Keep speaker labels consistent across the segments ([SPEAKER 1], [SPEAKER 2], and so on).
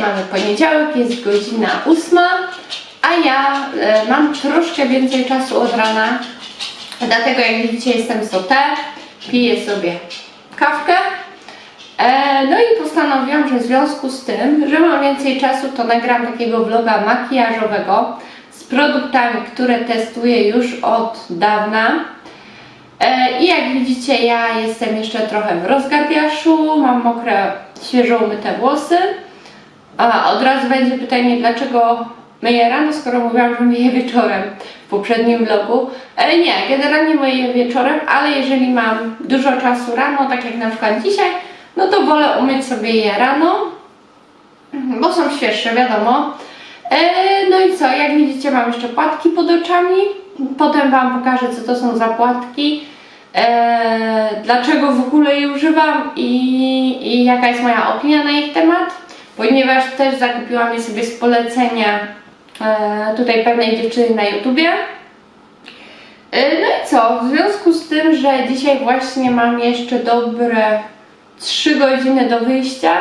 [SPEAKER 1] Mamy poniedziałek, jest godzina 8, a ja e, mam troszkę więcej czasu od rana. Dlatego jak widzicie jestem sote, piję sobie kawkę. E, no i postanowiłam, że w związku z tym, że mam więcej czasu, to nagram takiego vloga makijażowego z produktami, które testuję już od dawna. E, I jak widzicie, ja jestem jeszcze trochę w rozgapiaszu, mam mokre, świeżo umyte włosy. A od razu będzie pytanie, dlaczego myję rano, skoro mówiłam, że myję wieczorem w poprzednim vlogu. E, nie, generalnie myję wieczorem, ale jeżeli mam dużo czasu rano, tak jak na przykład dzisiaj, no to wolę umyć sobie je rano, bo są świeższe, wiadomo. E, no i co, jak widzicie mam jeszcze płatki pod oczami, potem Wam pokażę co to są za płatki, e, dlaczego w ogóle je używam i, i jaka jest moja opinia na ich temat, ponieważ też zakupiłam je sobie z polecenia e, tutaj pewnej dziewczyny na YouTubie. E, No i co, w związku z tym, że dzisiaj właśnie mam jeszcze dobre 3 godziny do wyjścia,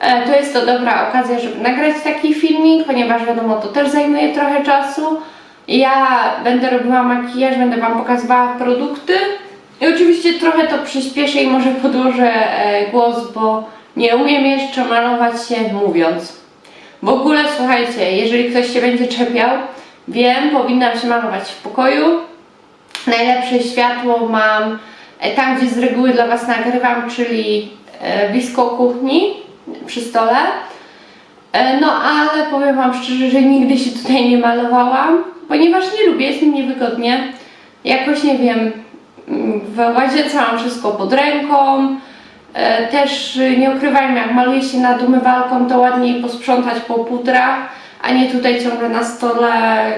[SPEAKER 1] e, to jest to dobra okazja, żeby nagrać taki filmik, ponieważ wiadomo, to też zajmuje trochę czasu. Ja będę robiła makijaż, będę Wam pokazywała produkty i oczywiście trochę to przyspieszę i może podłożę e, głos, bo nie umiem jeszcze malować się mówiąc. W ogóle słuchajcie, jeżeli ktoś się będzie czepiał, wiem, powinnam się malować w pokoju. Najlepsze światło mam e, tam, gdzie z reguły dla Was nagrywam, czyli e, blisko kuchni, przy stole. E, No ale powiem Wam szczerze, że nigdy się tutaj nie malowałam, ponieważ nie lubię, jest mi niewygodnie. Jakoś nie wiem, mm, w łazience mam wszystko pod ręką. E, Też y, nie ukrywajmy, jak maluje się nad umywalką, to ładniej posprzątać po pudrach, a nie tutaj ciągle na stole,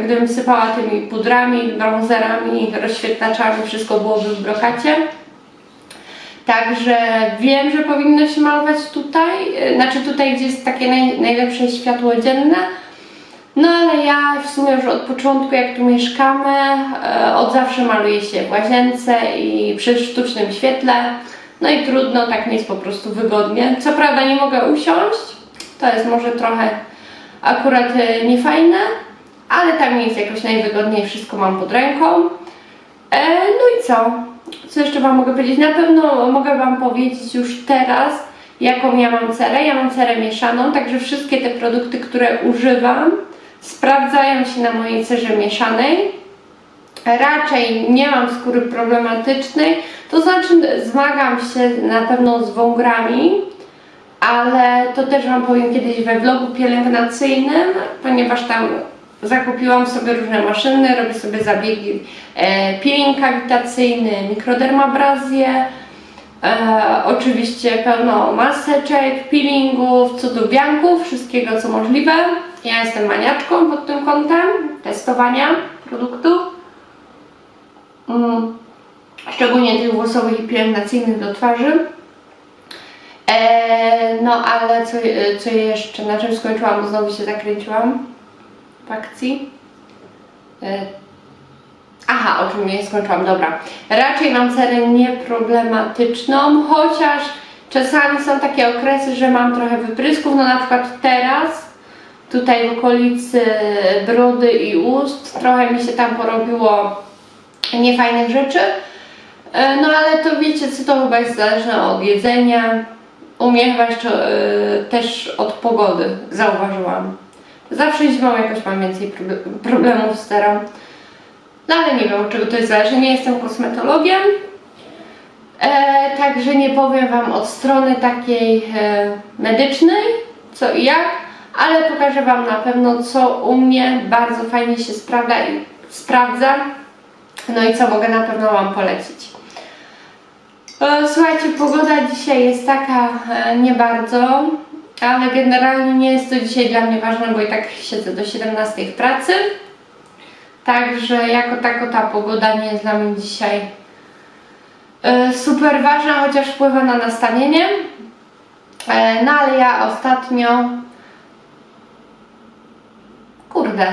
[SPEAKER 1] gdybym sypała tymi pudrami, bronzerami, rozświetlaczami, wszystko byłoby w brokacie. Także wiem, że powinno się malować tutaj, e, znaczy tutaj, gdzie jest takie naj, najlepsze światło dzienne. No ale ja w sumie już od początku, jak tu mieszkamy, e, od zawsze maluję się w łazience i przy sztucznym świetle. No i trudno, tak mi jest po prostu wygodnie. Co prawda nie mogę usiąść, to jest może trochę akurat e, niefajne, ale mi jest jakoś najwygodniej, wszystko mam pod ręką. E, no i co? Co jeszcze Wam mogę powiedzieć? Na pewno mogę Wam powiedzieć już teraz, jaką ja mam cerę. Ja mam cerę mieszaną, także wszystkie te produkty, które używam, sprawdzają się na mojej cerze mieszanej. Raczej nie mam skóry problematycznej, to znaczy zmagam się na pewno z wągrami, ale to też Wam powiem kiedyś we vlogu pielęgnacyjnym, ponieważ tam zakupiłam sobie różne maszyny, robię sobie zabiegi e, peeling kawitacyjny, mikrodermabrazję, e, oczywiście pełno maseczek, peelingów, cudowianków, wszystkiego co możliwe. Ja jestem maniaczką pod tym kątem testowania produktów. Mm, szczególnie tych włosowych i pielęgnacyjnych do twarzy. E, no ale co, co jeszcze, na czym skończyłam, bo znowu się zakręciłam w akcji. E, aha, o czym nie skończyłam, dobra. Raczej mam cerę nieproblematyczną, chociaż czasami są takie okresy, że mam trochę wyprysków, no na przykład teraz, tutaj w okolicy brody i ust, trochę mi się tam porobiło niefajnych rzeczy. E, No ale to wiecie co, to chyba jest zależne od jedzenia. U mnie chyba jeszcze e, też od pogody zauważyłam. Zawsze zimą jakoś mam więcej proble- problemów z cerą. No ale nie wiem czego to jest zależy, nie jestem kosmetologiem. E, także nie powiem Wam od strony takiej e, medycznej, co i jak, ale pokażę Wam na pewno co u mnie bardzo fajnie się sprawdza i sprawdza. No i co mogę na pewno Wam polecić. E, Słuchajcie, pogoda dzisiaj jest taka e, nie bardzo, ale generalnie nie jest to dzisiaj dla mnie ważne, bo i tak siedzę do 17 w pracy. Także jako tako ta pogoda nie jest dla mnie dzisiaj e, super ważna, chociaż wpływa na nastawienie. No ale ja ostatnio. Kurde.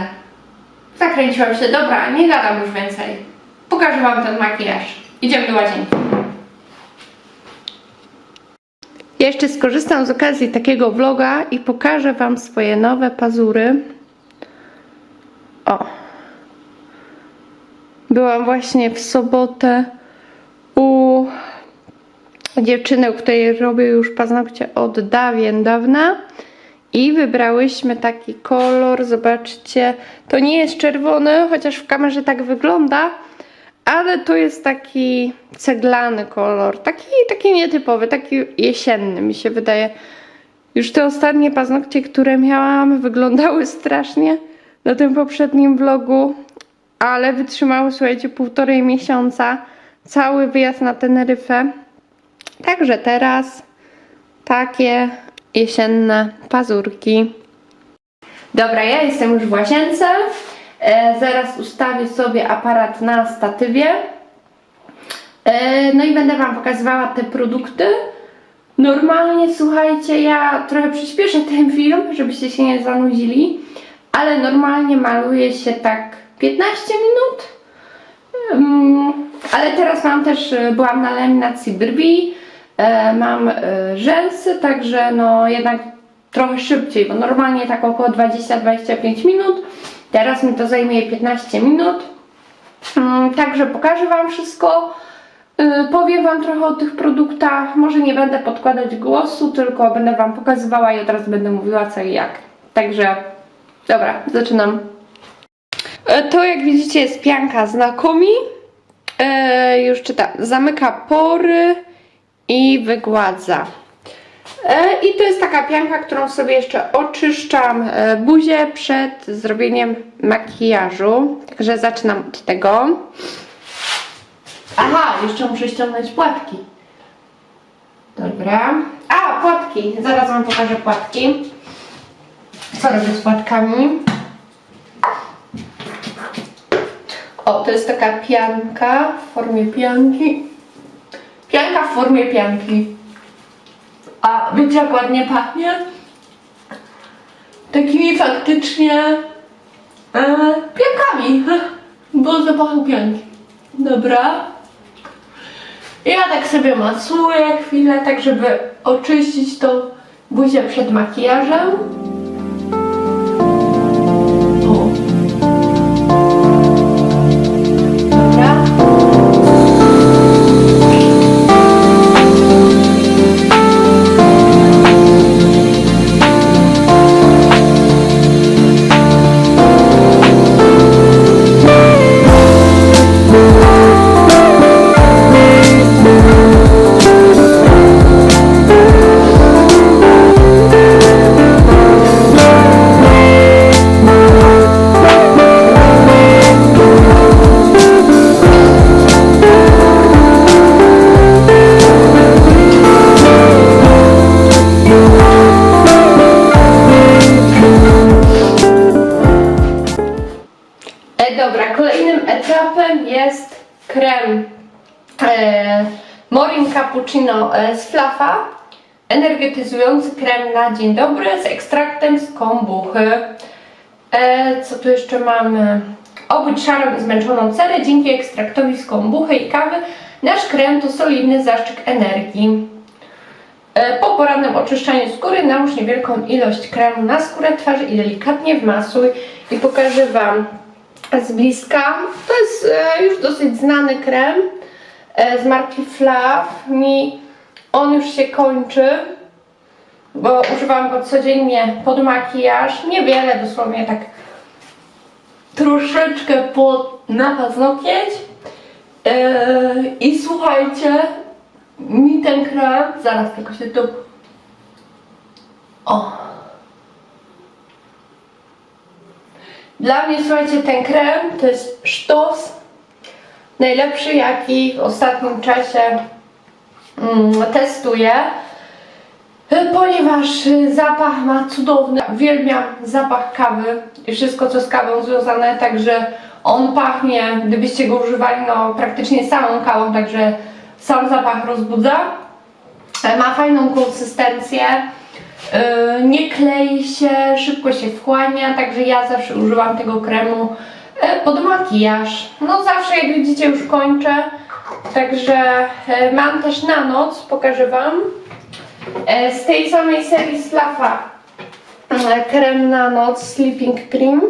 [SPEAKER 1] Zakręciłam się. Dobra, nie gadam już więcej. Pokażę Wam ten makijaż. Idziemy do łazienki. Jeszcze skorzystam z okazji takiego vloga i pokażę Wam swoje nowe pazury. O. Byłam właśnie w sobotę u dziewczyny, u której robię już paznokcie od dawien dawna. I wybrałyśmy taki kolor, zobaczcie, to nie jest czerwony, chociaż w kamerze tak wygląda, ale to jest taki ceglany kolor, taki, taki nietypowy, taki jesienny mi się wydaje. Już te ostatnie paznokcie, które miałam, wyglądały strasznie na tym poprzednim vlogu, ale wytrzymały, słuchajcie, półtorej miesiąca, cały wyjazd na Teneryfę. Także teraz takie jesienne pazurki. Dobra, ja jestem już w łazience. E, zaraz ustawię sobie aparat na statywie. E, no i będę Wam pokazywała te produkty. Normalnie, słuchajcie, ja trochę przyspieszę ten film, żebyście się nie zanudzili, ale normalnie maluję się tak 15 minut. Mm, ale teraz mam też, e, byłam na laminacji brwi, mam rzęsy, także no jednak trochę szybciej, bo normalnie tak około 20-25 minut. Teraz mi to zajmuje 15 minut. Mm, Także pokażę Wam wszystko. Y, Powiem Wam trochę o tych produktach. Może nie będę podkładać głosu, tylko będę Wam pokazywała i od razu będę mówiła co i jak. Także, dobra, zaczynam. E, To jak widzicie jest pianka z Nakomi. E, już czytam. Zamyka pory i wygładza. E, I to jest taka pianka, którą sobie jeszcze oczyszczam e, buzię przed zrobieniem makijażu. Także zaczynam od tego. Aha, jeszcze muszę ściągnąć płatki. Dobra. A, płatki. Zaraz Wam pokażę płatki. Co robię z płatkami? O, to jest taka pianka w formie pianki. Pianka w formie pianki. Wiecie jak ładnie pachnie? Takimi faktycznie e, piankami. Bo zapachem pianki. Dobra. Ja tak sobie masuję chwilę, tak żeby oczyścić to buzię przed makijażem. Energetyzujący krem na dzień dobry z ekstraktem z kombuchy. E, co tu jeszcze mamy? Obudź szarą i zmęczoną cerę dzięki ekstraktowi z kombuchy i kawy. Nasz krem to solidny zaszczyt energii. E, Po porannym oczyszczaniu skóry nałóż niewielką ilość kremu na skórę twarzy i delikatnie wmasuj i pokażę Wam z bliska. To jest e, już dosyć znany krem e, z marki Flav. Mi on już się kończy, bo używam go codziennie pod makijaż. Niewiele, dosłownie tak troszeczkę pod, na paznokieć. E, I słuchajcie, mi ten krem, zaraz tylko się tu... O! Dla mnie, słuchajcie, ten krem to jest sztos najlepszy, jaki w ostatnim czasie testuję, E, ponieważ y, zapach ma cudowny. Uwielbiam zapach kawy i wszystko, co z kawą związane, także on pachnie, gdybyście go używali, no praktycznie samą kawą, także sam zapach rozbudza. E, Ma fajną konsystencję. Yy, nie klei się, szybko się wchłania, także ja zawsze używam tego kremu e, pod makijaż. No zawsze jak widzicie już kończę, także e, mam też na noc, pokażę Wam. E, Z tej samej serii Slafa e, krem na noc Sleeping Cream.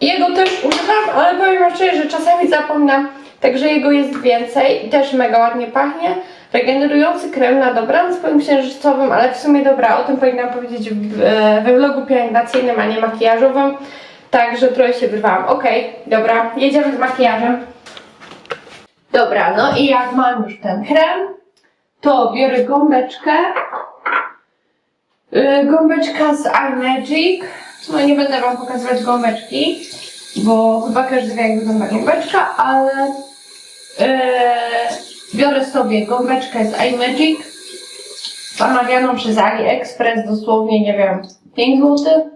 [SPEAKER 1] Jego też używam, ale powiem szczerze, że czasami zapominam, także jego jest więcej też mega ładnie pachnie. Regenerujący krem na dobranoc z płynem księżycowym, ale w sumie dobra, o tym powinnam powiedzieć we vlogu pielęgnacyjnym, a nie makijażowym. Także trochę się wyrwałam. Okej, dobra, jedziemy z makijażem. Dobra, no i jak mam już ten krem, to biorę gąbeczkę. Yy, gąbeczka z iMagic. No nie będę wam pokazywać gąbeczki, bo chyba każdy wie jak wygląda gąbeczka, ale yy, biorę sobie gąbeczkę z iMagic zamawianą przez AliExpress dosłownie, nie wiem, 5 zł.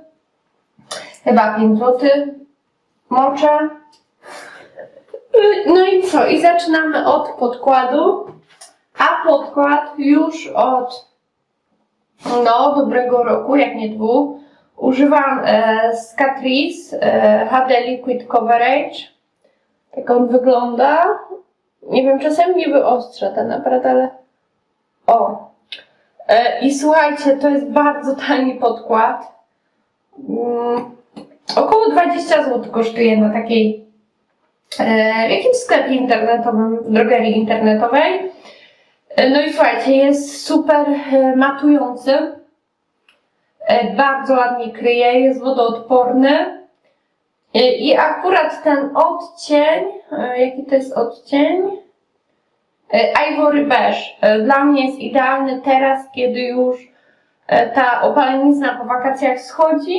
[SPEAKER 1] Chyba 5 zł. Moczę. No i co? I zaczynamy od podkładu. A podkład już od no, dobrego roku, jak nie dwóch. Używam e, z Catrice e, HD Liquid Coverage. Tak on wygląda. Nie wiem, czasem nie wyostrza ten aparat, ale... O! E, I słuchajcie, to jest bardzo tani podkład. Mm, około 20 zł kosztuje na takiej w jakimś sklepie internetowym, drogerii internetowej. E, No i słuchajcie, jest super e, matujący. E, Bardzo ładnie kryje, jest wodoodporny. E, I akurat ten odcień, e, jaki to jest odcień? E, Ivory Beige. E, Dla mnie jest idealny teraz, kiedy już e, ta opalenizna po wakacjach schodzi.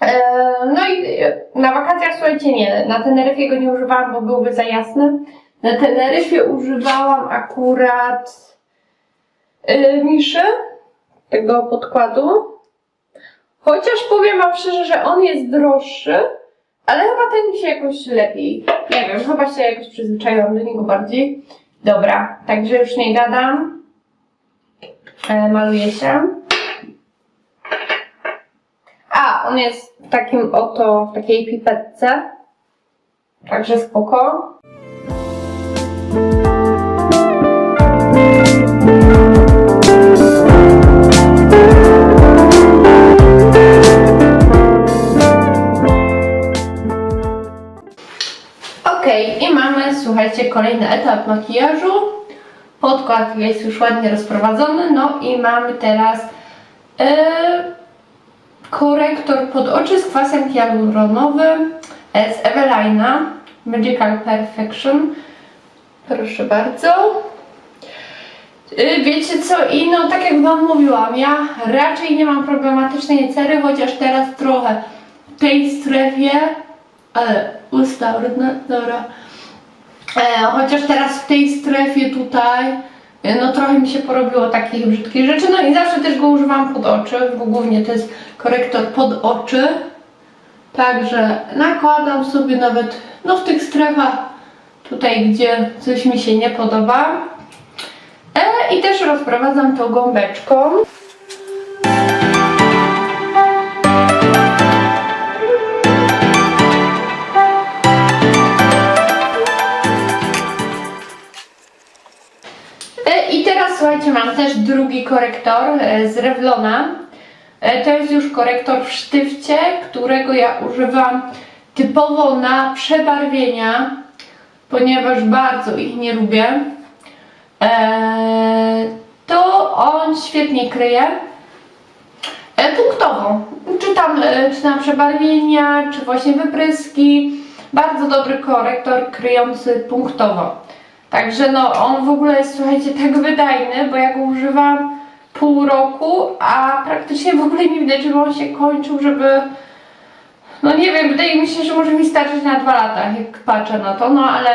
[SPEAKER 1] E, No i e, na wakacjach, słuchajcie, nie, na Teneryfie go nie używałam, bo byłby za jasny. Na Teneryfie używałam akurat yy, miszy, tego podkładu. Chociaż powiem wam szczerze, że on jest droższy, ale chyba ten mi się jakoś lepiej. Nie wiem, chyba się jakoś przyzwyczaiłam do niego bardziej. Dobra, także już nie gadam. Maluję się. A, on jest w takim oto, w takiej pipetce. Także spoko. Okej, i mamy, słuchajcie, kolejny etap makijażu. Podkład jest już ładnie rozprowadzony, no i mamy teraz e, korektor pod oczy z kwasem hialuronowym z Evelina Magical Perfection. Proszę bardzo. Y, Wiecie co, i no tak jak Wam mówiłam, ja raczej nie mam problematycznej cery, chociaż teraz trochę w tej strefie, ale usta brudne, dobra. E, chociaż teraz w tej strefie tutaj, no trochę mi się porobiło takich brzydkich rzeczy, no i zawsze też go używam pod oczy, bo głównie to jest korektor pod oczy. Także nakładam sobie nawet, no w tych strefach tutaj, gdzie coś mi się nie podoba. E, I też rozprowadzam to gąbeczką. Drugi korektor e, z Revlona. E, To jest już korektor w sztywcie, którego ja używam typowo na przebarwienia, ponieważ bardzo ich nie lubię. Eee, to on świetnie kryje. E, punktowo. Czy tam, e, czy tam przebarwienia, czy właśnie wypryski. Bardzo dobry korektor kryjący punktowo. Także no, on w ogóle jest, słuchajcie, tak wydajny, bo ja go używam pół roku, a praktycznie w ogóle nie widać, żeby on się kończył, żeby... No nie wiem, wydaje mi się, że może mi starczyć na dwa lata, jak patrzę na to, no ale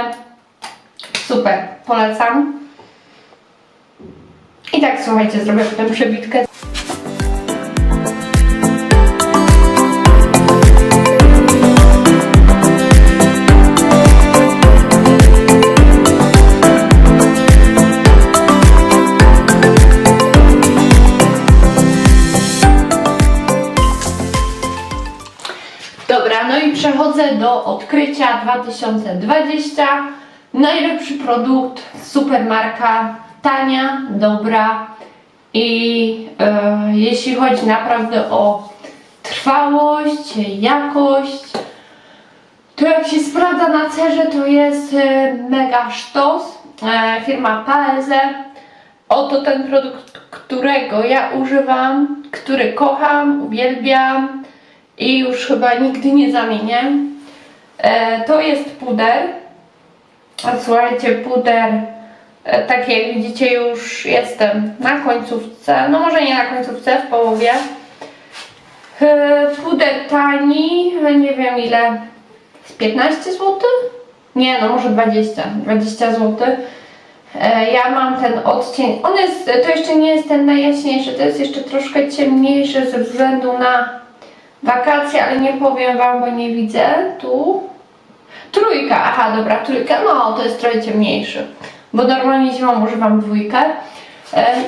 [SPEAKER 1] super, polecam. I tak słuchajcie, zrobię potem przebitkę. Odkrycia 2020. Najlepszy produkt, super marka, tania, dobra. I e, jeśli chodzi naprawdę o trwałość, jakość, to jak się sprawdza na cerze, to jest e, mega sztos. E, firma Paeze. Oto ten produkt, którego ja używam, który kocham, uwielbiam i już chyba nigdy nie zamienię. E, to jest puder. A słuchajcie, puder, e, tak jak widzicie, już jestem na końcówce. No może nie na końcówce, w połowie. E, Puder tani, nie wiem ile, z 15 zł? Nie, no może 20, 20 zł. Ja mam ten odcień, on jest, to jeszcze nie jest ten najjaśniejszy, to jest jeszcze troszkę ciemniejszy ze względu na wakacje, ale nie powiem Wam, bo nie widzę, tu. Trójka, aha dobra, trójka, no to jest trochę ciemniejszy, bo normalnie zimą używam dwójkę.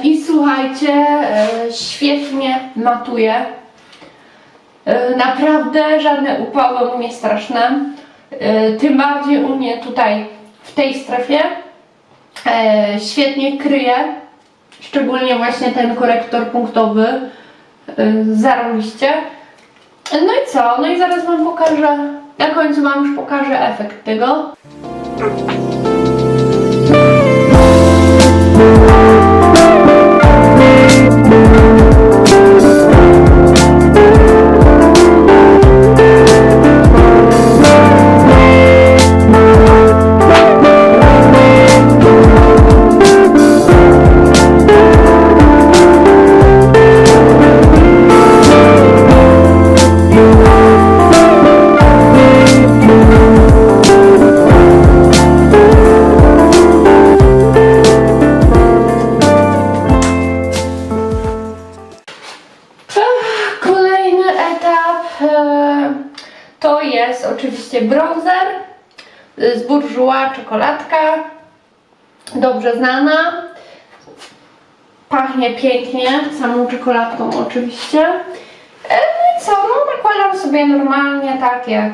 [SPEAKER 1] I słuchajcie, e, świetnie matuje. E, Naprawdę żadne upały u mnie straszne. E, Tym bardziej u mnie tutaj w tej strefie świetnie kryje. Szczególnie właśnie ten korektor punktowy. Zarobiście. No i co? No i zaraz Wam pokażę. Na końcu Wam już pokażę efekt tego. Burżuła czekoladka. Dobrze znana. Pachnie pięknie, samą czekoladką oczywiście. E, No i co, no nakładam sobie normalnie tak jak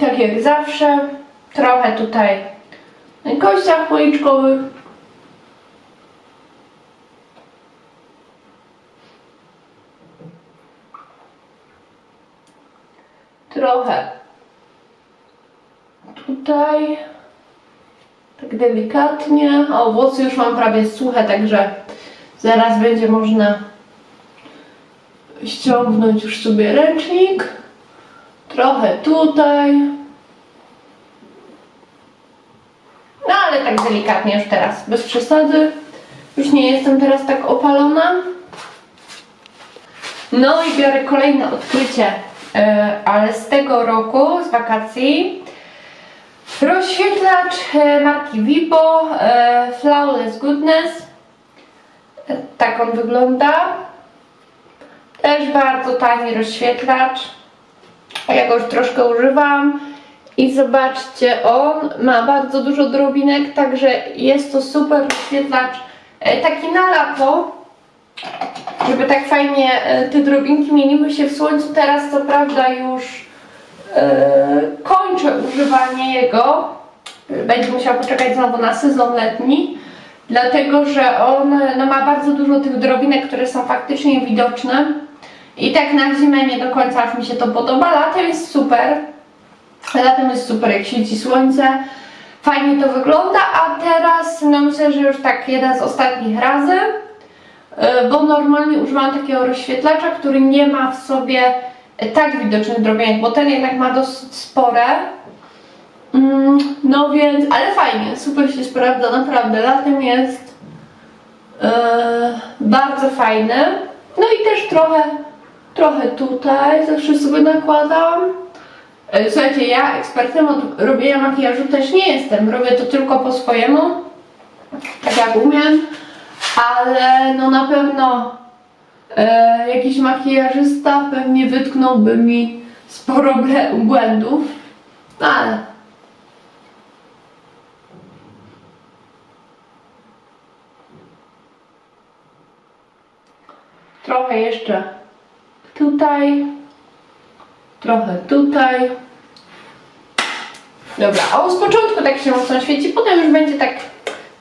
[SPEAKER 1] tak jak zawsze. Trochę tutaj na kościach policzkowych. trochę tutaj, tak delikatnie, a włosy już mam prawie suche, także zaraz będzie można ściągnąć już sobie ręcznik, trochę tutaj, no ale tak delikatnie już teraz, bez przesady, już nie jestem teraz tak opalona. No i biorę kolejne odkrycie, e, ale z tego roku, z wakacji. Rozświetlacz e, marki Vibo e, Flawless Goodness. E, Tak on wygląda. Też bardzo tani rozświetlacz. Ja go już troszkę używam. I zobaczcie, on ma bardzo dużo drobinek, także jest to super rozświetlacz. Taki na lato żeby tak fajnie te drobinki mieniły się w słońcu. Teraz co prawda już kończę używanie jego. Będzie musiał poczekać znowu na sezon letni, dlatego że on no, ma bardzo dużo tych drobinek, które są faktycznie widoczne. I tak na zimę nie do końca już mi się to podoba. Latem jest super. Latem jest super, jak świeci słońce. Fajnie to wygląda, a teraz no myślę, że już tak jeden z ostatnich razy. E, bo normalnie używam takiego rozświetlacza, który nie ma w sobie tak widocznych drobinek, bo ten jednak ma dosyć spore. Mm, No więc, ale fajnie, super się sprawdza, naprawdę. Latem jest e, bardzo fajny. No i też trochę, trochę tutaj zawsze sobie nakładam. E, Słuchajcie, ja ekspertem od robienia makijażu też nie jestem. Robię to tylko po swojemu, tak jak umiem ale no na pewno e, jakiś makijażysta pewnie wytknąłby mi sporo błędów, no ale trochę jeszcze tutaj, trochę tutaj. Dobra, a z początku tak się mocno świeci, potem już będzie tak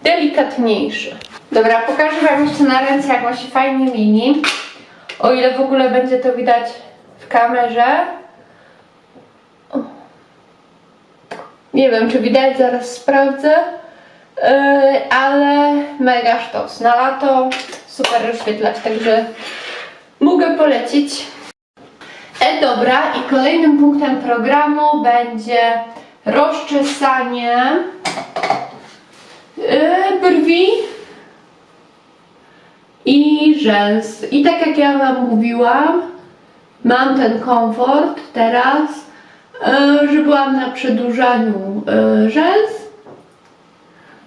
[SPEAKER 1] delikatniejszy. Dobra, pokażę Wam jeszcze na ręce, jak on się fajnie mieni. O ile w ogóle będzie to widać w kamerze. Nie wiem, czy widać, zaraz sprawdzę. Yy, ale mega sztos. Na lato super rozświetlać, także mogę polecić. E dobra, i kolejnym punktem programu będzie rozczesanie yy, brwi i rzęs. I tak jak ja Wam mówiłam, mam ten komfort teraz, yy, że byłam na przedłużaniu yy, rzęs,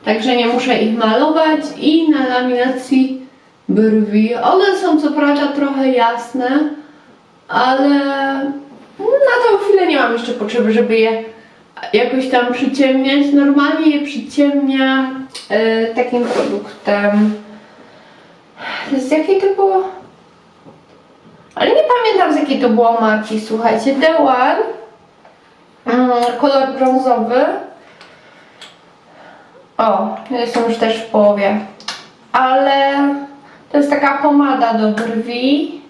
[SPEAKER 1] także nie muszę ich malować i na laminacji brwi. One są co prawda trochę jasne, ale na tą chwilę nie mam jeszcze potrzeby, żeby je jakoś tam przyciemniać. Normalnie je przyciemniam e, takim produktem. Z jakiej to było? Ale nie pamiętam z jakiej to było marki, słuchajcie. The One, mm, kolor brązowy. O, jestem już też w połowie. Ale to jest taka pomada do brwi.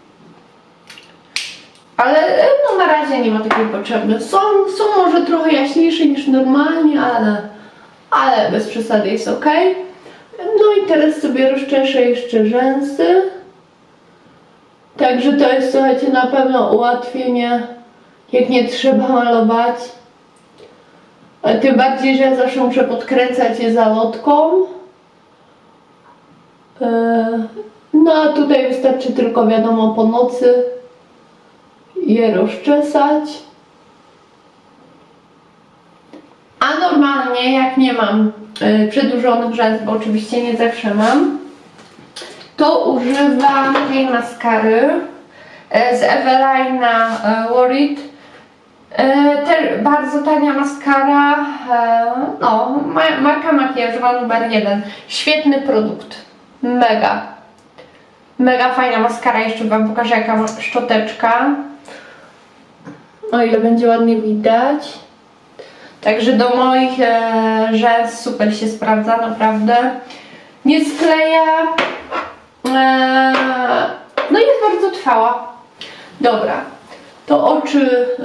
[SPEAKER 1] Ale e, no na razie nie ma takiej potrzeby. Są, są może trochę jaśniejsze niż normalnie, ale, ale bez przesady jest ok. No i teraz sobie rozczeszę jeszcze rzęsy. Także to jest słuchajcie na pewno ułatwienie, jak nie trzeba malować. Tym bardziej, że ja zawsze muszę podkręcać je zalotką. E, No a tutaj wystarczy tylko wiadomo po nocy je rozczesać. A normalnie, jak nie mam przedłużonych rzęs, bo oczywiście nie zawsze mam, to używam tej maskary y, z Evelina y, Worried. Y, też bardzo tania maskara, y, no, ma, marka makijażowa numer jeden. Świetny produkt, mega. Mega fajna maskara, jeszcze Wam pokażę jaka szczoteczka. O ile będzie ładnie widać. Także do moich e, rzęs super się sprawdza, naprawdę. Nie skleja. E, no i jest bardzo trwała. Dobra, to oczy e,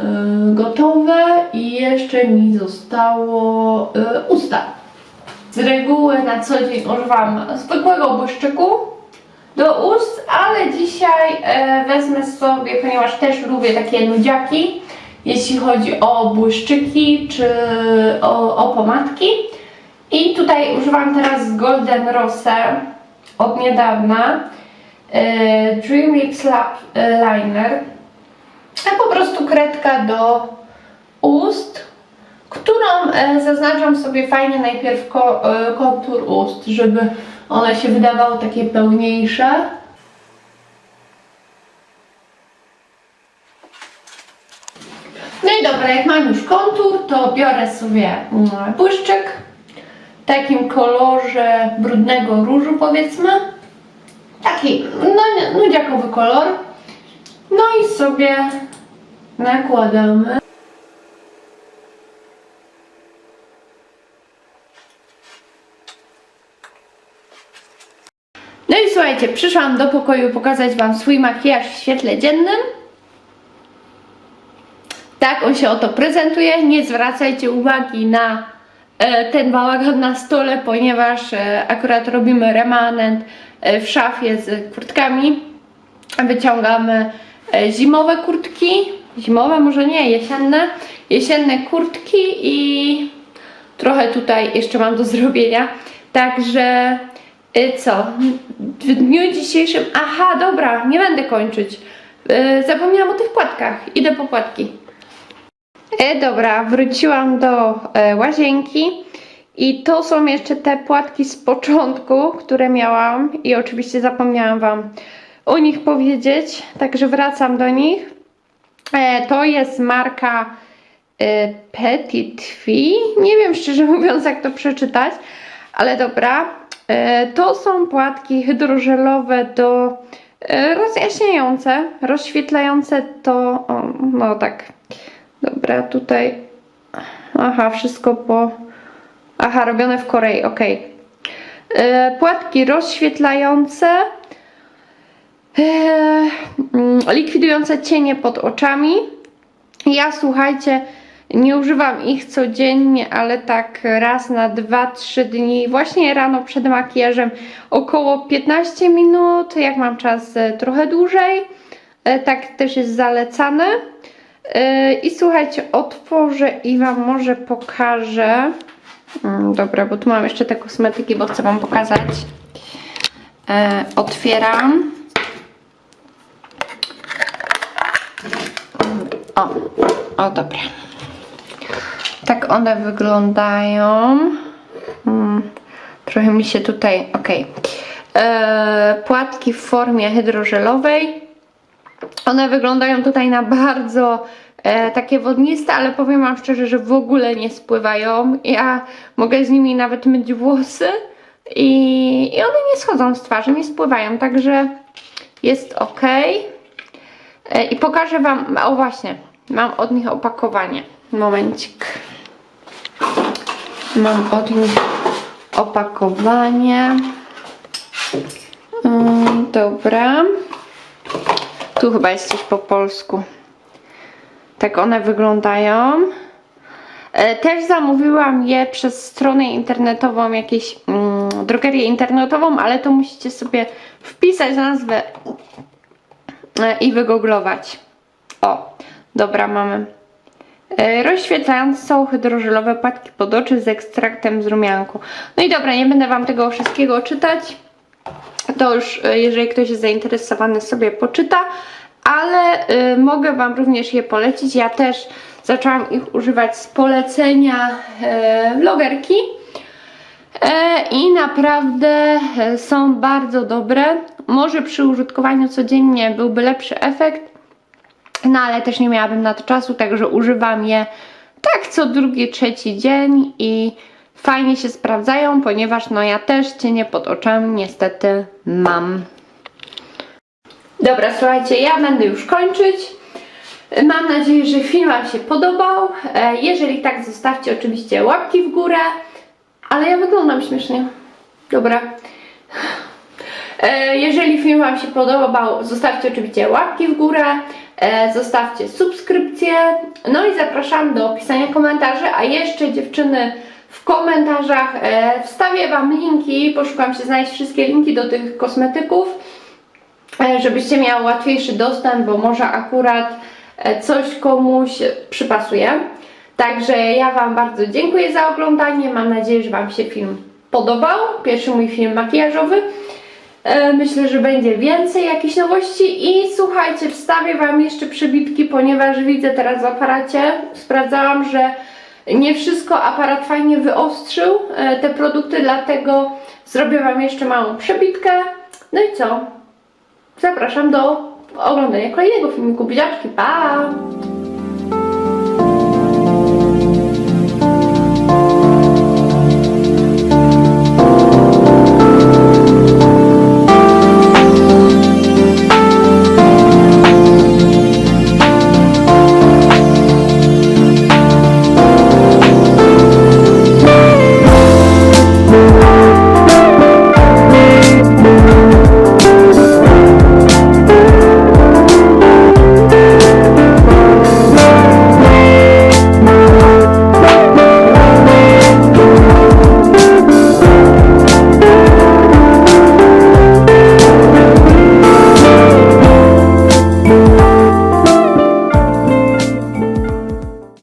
[SPEAKER 1] gotowe i jeszcze mi zostało e, usta. Z reguły na co dzień używam zwykłego błyszczyku do ust, ale dzisiaj e, wezmę sobie, ponieważ też lubię takie nudziaki, jeśli chodzi o błyszczyki czy o, o pomadki. I tutaj używam teraz Golden Rose od niedawna e, Dream Lips Lab Liner. A po prostu kredka do ust, którą e, zaznaczam sobie fajnie najpierw e, kontur ust, żeby one się wydawały takie pełniejsze. Dobra, jak mam już kontur, to biorę sobie mm, błyszczyk w takim kolorze brudnego różu powiedzmy. Taki no, nudziakowy kolor. No i sobie nakładamy. No i słuchajcie, przyszłam do pokoju pokazać Wam swój makijaż w świetle dziennym. Tak on się oto prezentuje. Nie zwracajcie uwagi na e, ten bałagan na stole, ponieważ e, akurat robimy remanent e, w szafie z kurtkami. Wyciągamy zimowe kurtki. Zimowe, może nie, jesienne. Jesienne kurtki i trochę tutaj jeszcze mam do zrobienia. Także co? W dniu dzisiejszym. Aha, dobra, nie będę kończyć. Zapomniałam o tych płatkach. Idę po płatki. E, dobra, wróciłam do e, łazienki. I to są jeszcze te płatki z początku, które miałam. I oczywiście zapomniałam Wam o nich powiedzieć. Także wracam do nich. E, to jest marka e, Petit Fee. Nie wiem szczerze mówiąc, jak to przeczytać, ale dobra. E, to są płatki hydrożelowe do e, rozjaśniające, rozświetlające to. O, no tak. Dobra, tutaj. Aha, wszystko po. Aha, robione w Korei, ok. e, płatki rozświetlające, e, mm, likwidujące cienie pod oczami. Ja słuchajcie, nie używam ich codziennie, ale tak raz na 2-3 dni, właśnie rano przed makijażem, około 15 minut, jak mam czas e, trochę dłużej. Tak też jest zalecane. E, I słuchajcie, otworzę i Wam może pokażę. Mm, Dobra, bo tu mam jeszcze te kosmetyki, bo chcę Wam pokazać. E, otwieram. O, o dobra. Tak one wyglądają. Mm, trochę mi się tutaj. Ok. E, płatki w formie hydrożelowej. One wyglądają tutaj na bardzo e, takie wodniste, ale powiem Wam szczerze, że w ogóle nie spływają. Ja mogę z nimi nawet myć włosy i, i one nie schodzą z twarzy, nie spływają, także jest ok. E, I pokażę Wam, o właśnie, mam od nich opakowanie. Momencik. Mam od nich opakowanie. Mm, dobra. Tu chyba jest coś po polsku. Tak one wyglądają. E, Też zamówiłam je przez stronę internetową, jakieś mm, drogerię internetową, ale to musicie sobie wpisać nazwę e, i wygooglować. O, dobra, mamy. E, Rozświetlające są hydrożelowe płatki pod oczy z ekstraktem z rumianku. No i dobra, nie będę Wam tego wszystkiego czytać. To już, e, jeżeli ktoś jest zainteresowany, sobie poczyta, ale y, mogę Wam również je polecić. Ja też zaczęłam ich używać z polecenia e, vlogerki. E, I naprawdę e, są bardzo dobre. Może przy użytkowaniu codziennie byłby lepszy efekt, no ale też nie miałabym na to czasu, także używam je tak co drugi, trzeci dzień i fajnie się sprawdzają, ponieważ no ja też cienie pod oczami niestety mam. Dobra, słuchajcie, ja będę już kończyć. Mam nadzieję, że film Wam się podobał. E, Jeżeli tak, zostawcie oczywiście łapki w górę. Ale ja wyglądam śmiesznie. Dobra. E, Jeżeli film Wam się podobał, zostawcie oczywiście łapki w górę, e, zostawcie subskrypcję, no i zapraszam do pisania komentarzy, a jeszcze dziewczyny w komentarzach e, wstawię Wam linki, poszukam się znaleźć wszystkie linki do tych kosmetyków, e, żebyście miały łatwiejszy dostęp, bo może akurat e, coś komuś przypasuje. Także ja Wam bardzo dziękuję za oglądanie, mam nadzieję, że Wam się film podobał, pierwszy mój film makijażowy. Myślę, że będzie więcej jakichś nowości i słuchajcie, wstawię Wam jeszcze przebitki, ponieważ widzę teraz w aparacie, sprawdzałam, że nie wszystko aparat fajnie wyostrzył e, te produkty, dlatego zrobię Wam jeszcze małą przebitkę. No i co? Zapraszam do oglądania kolejnego filmiku. Buziaczki, pa!